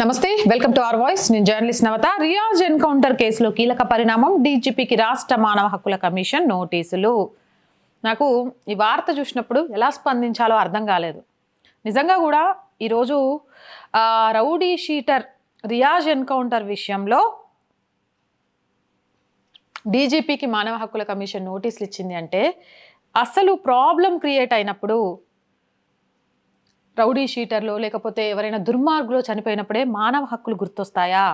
నమస్తే welcome to our voice. నేను జర్నలిస్ట్ నవత. రియాజ్ ఎన్కౌంటర్ కేసులో కీలక పరిణామం డీజీపీకి రాష్ట్ర మానవ హక్కుల కమిషన్ నోటీసులు. నాకు ఈ వార్త చూసినప్పుడు ఎలా స్పందించాలో అర్థం కాలేదు. నిజంగా కూడా ఈరోజు రౌడీ షీటర్ రియాజ్ ఎన్కౌంటర్ విషయంలో డీజీపీకి మానవ హక్కుల కమిషన్ నోటీసులు ఇచ్చింది అంటే అసలు ప్రాబ్లం క్రియేట్ అయినప్పుడు రౌడీ షీటర్లో లేకపోతే ఎవరైనా దుర్మార్గులో చనిపోయినప్పుడే మానవ హక్కులు గుర్తొస్తాయా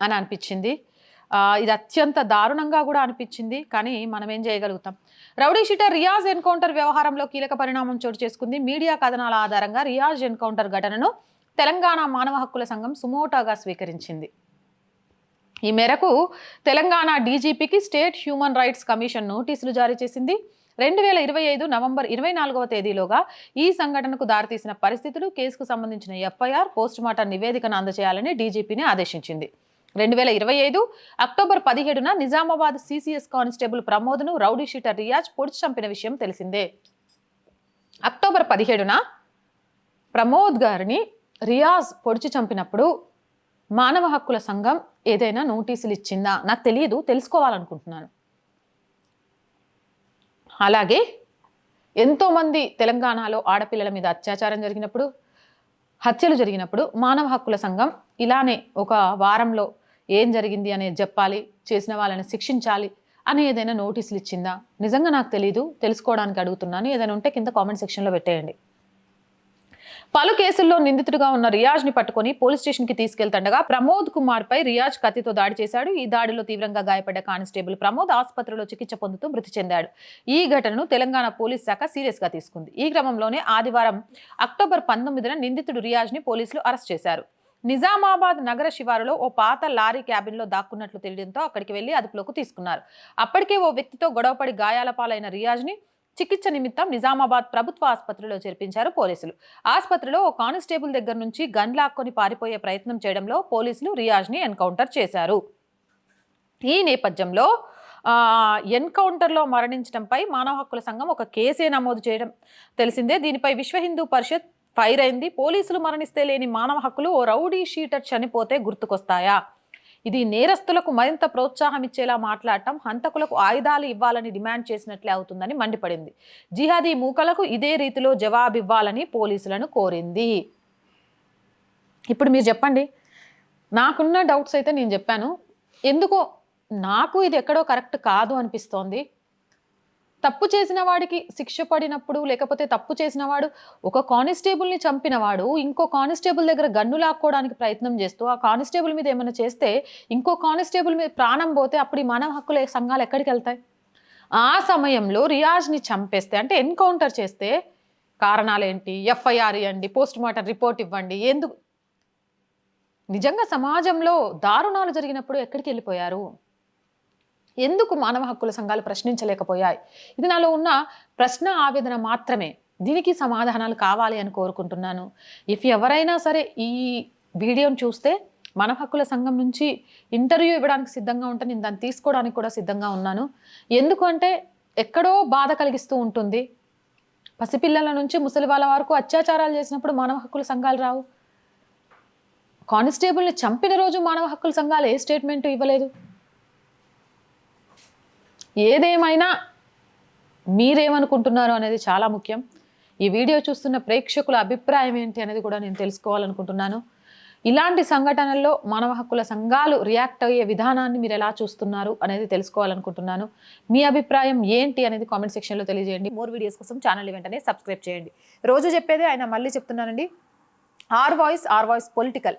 అని అనిపించింది. ఇది అత్యంత దారుణంగా కూడా అనిపించింది కానీ మనం ఏం చేయగలుగుతాం? రౌడీ షీటర్ రియాజ్ ఎన్కౌంటర్ వ్యవహారంలో కీలక పరిణామం చోటు చేసుకుంది. మీడియా కథనాల ఆధారంగా రియాజ్ ఎన్కౌంటర్ ఘటనను తెలంగాణ మానవ హక్కుల సంఘం సుమోటాగా స్వీకరించింది. ఈ మేరకు తెలంగాణ డీజీపీకి స్టేట్ హ్యూమన్ రైట్స్ కమిషన్ నోటీసులు జారీ చేసింది. రెండు వేల ఇరవై ఐదు నవంబర్ ఇరవై నాలుగవ తేదీలోగా ఈ సంఘటనకు దారితీసిన పరిస్థితులు కేసుకు సంబంధించిన ఎఫ్ఐఆర్ పోస్టుమార్టం నివేదికను అందజేయాలని డీజీపీని ఆదేశించింది. రెండు వేల ఇరవై ఐదు అక్టోబర్ పదిహేడున నిజామాబాద్ సీసీఎస్ కానిస్టేబుల్ ప్రమోద్ను రౌడీ షీటర్ రియాజ్ పొడిచి చంపిన విషయం తెలిసిందే. అక్టోబర్ పదిహేడున ప్రమోద్ గారిని రియాజ్ పొడిచి చంపినప్పుడు మానవ హక్కుల సంఘం ఏదైనా నోటీసులు ఇచ్చిందా? నాకు తెలియదు తెలుసుకోవాలనుకుంటున్నాను. అలాగే ఎంతోమంది తెలంగాణలో ఆడపిల్లల మీద అత్యాచారం జరిగినప్పుడు హత్యలు జరిగినప్పుడు మానవ హక్కుల సంఘం ఇలానే ఒక వారంలో ఏం జరిగింది అనేది చెప్పాలి చేసిన వాళ్ళని శిక్షించాలి అని ఏదైనా నోటీసులు ఇచ్చిందా? నిజంగా నాకు తెలియదు తెలుసుకోవడానికి అడుగుతున్నాను. ఏదైనా ఉంటే కింద కామెంట్ సెక్షన్లో పెట్టేయండి. పలు కేసుల్లో నిందితుడిగా ఉన్న రియాజ్ని పట్టుకొని పోలీస్ స్టేషన్కి తీసుకెళ్తుండగా ప్రమోద్ కుమార్ పై రియాజ్ కత్తితో దాడి చేశాడు. ఈ దాడిలో తీవ్రంగా గాయపడ్డ కానిస్టేబుల్ ప్రమోద్ ఆసుపత్రిలో చికిత్స పొందుతూ మృతి చెందాడు. ఈ ఘటనను తెలంగాణ పోలీస్ శాఖ సీరియస్గా తీసుకుంది. ఈ క్రమంలోనే ఆదివారం అక్టోబర్ పంతొమ్మిదిన నిందితుడు రియాజ్ని పోలీసులు అరెస్ట్ చేశారు. నిజామాబాద్ నగర శివారులో ఓ పాత లారీ క్యాబిన్లో దాక్కున్నట్లు తెలియడంతో అక్కడికి వెళ్ళి అదుపులోకి తీసుకున్నారు. అప్పటికే ఓ వ్యక్తితో గొడవపడి గాయాల పాలైన రియాజ్ని చికిత్స నిమిత్తం నిజామాబాద్ ప్రభుత్వ ఆసుపత్రిలో చేర్పించారు పోలీసులు. ఆసుపత్రిలో ఓ కానిస్టేబుల్ దగ్గర నుంచి గన్ లాక్కొని పారిపోయే ప్రయత్నం చేయడంలో పోలీసులు రియాజ్ని ఎన్కౌంటర్ చేశారు. ఈ నేపథ్యంలో ఎన్కౌంటర్లో మరణించడంపై మానవ హక్కుల సంఘం ఒక కేసే నమోదు చేయడం తెలిసిందే. దీనిపై విశ్వ హిందూ పరిషత్ ఫైర్ అయింది. పోలీసులు మరణిస్తే లేని మానవ హక్కులు ఓ రౌడీ షీటర్ చనిపోతే గుర్తుకొస్తాయా? ఇది నేరస్తులకు మరింత ప్రోత్సాహం ఇచ్చేలా మాట్లాడటం హంతకులకు ఆయుధాలు ఇవ్వాలని డిమాండ్ చేసినట్లే అవుతుందని మండిపడింది. జిహాదీ మూకలకు ఇదే రీతిలో జవాబివ్వాలని పోలీసులను కోరింది. ఇప్పుడు మీరు చెప్పండి. నాకున్న డౌట్స్ అయితే నేను చెప్పాను. ఎందుకో నాకు ఇది ఎక్కడో కరెక్ట్ కాదు అనిపిస్తోంది. తప్పు చేసిన వాడికి శిక్ష పడినప్పుడు లేకపోతే తప్పు చేసిన వాడు ఒక కానిస్టేబుల్ని చంపినవాడు ఇంకో కానిస్టేబుల్ దగ్గర గన్ను లాక్కోవడానికి ప్రయత్నం చేస్తూ ఆ కానిస్టేబుల్ మీద ఏమైనా చేస్తే ఇంకో కానిస్టేబుల్ మీద ప్రాణం పోతే అప్పుడు ఈ మానవ హక్కుల సంఘాలు ఎక్కడికి వెళ్తాయి? ఆ సమయంలో రియాజ్ని చంపేస్తే అంటే ఎన్కౌంటర్ చేస్తే కారణాలు ఏంటి ఎఫ్ఐఆర్ ఇవ్వండి పోస్ట్ మార్టం రిపోర్ట్ ఇవ్వండి ఎందుకు? నిజంగా సమాజంలో దారుణాలు జరిగినప్పుడు ఎక్కడికి వెళ్ళిపోయారు? ఎందుకు మానవ హక్కుల సంఘాలు ప్రశ్నించలేకపోయాయి? ఇది నాలో ఉన్న ప్రశ్న ఆవేదన మాత్రమే. దీనికి సమాధానాలు కావాలి అని కోరుకుంటున్నాను. ఇఫ్ ఎవరైనా సరే ఈ వీడియోని చూస్తే మానవ హక్కుల సంఘం నుంచి ఇంటర్వ్యూ ఇవ్వడానికి సిద్ధంగా ఉంటే నేను దాన్ని తీసుకోవడానికి కూడా సిద్ధంగా ఉన్నాను. ఎందుకంటే ఎక్కడో బాధ కలిగిస్తూ ఉంటుంది. పసిపిల్లల నుంచి ముసలి వాళ్ళ వరకు అత్యాచారాలు చేసినప్పుడు మానవ హక్కుల సంఘాలు రావు. కానిస్టేబుల్ని చంపిన రోజు మానవ హక్కుల సంఘాలు ఏ స్టేట్మెంట్ ఇవ్వలేదు. ఏదేమైనా మీరేమనుకుంటున్నారు అనేది చాలా ముఖ్యం. ఈ వీడియో చూస్తున్న ప్రేక్షకుల అభిప్రాయం ఏంటి అనేది కూడా నేను తెలుసుకోవాలనుకుంటున్నాను. ఇలాంటి సంఘటనల్లో మానవ హక్కుల సంఘాలు రియాక్ట్ అయ్యే విధానాన్ని మీరు ఎలా చూస్తున్నారు అనేది తెలుసుకోవాలనుకుంటున్నాను. మీ అభిప్రాయం ఏంటి అనేది కామెంట్ సెక్షన్లో తెలియజేయండి. మోర్ వీడియోస్ కోసం ఛానల్ వెంటనే సబ్స్క్రైబ్ చేయండి. రోజు చెప్పేది ఆయన మళ్ళీ చెప్తున్నానండి. R voice R voice political.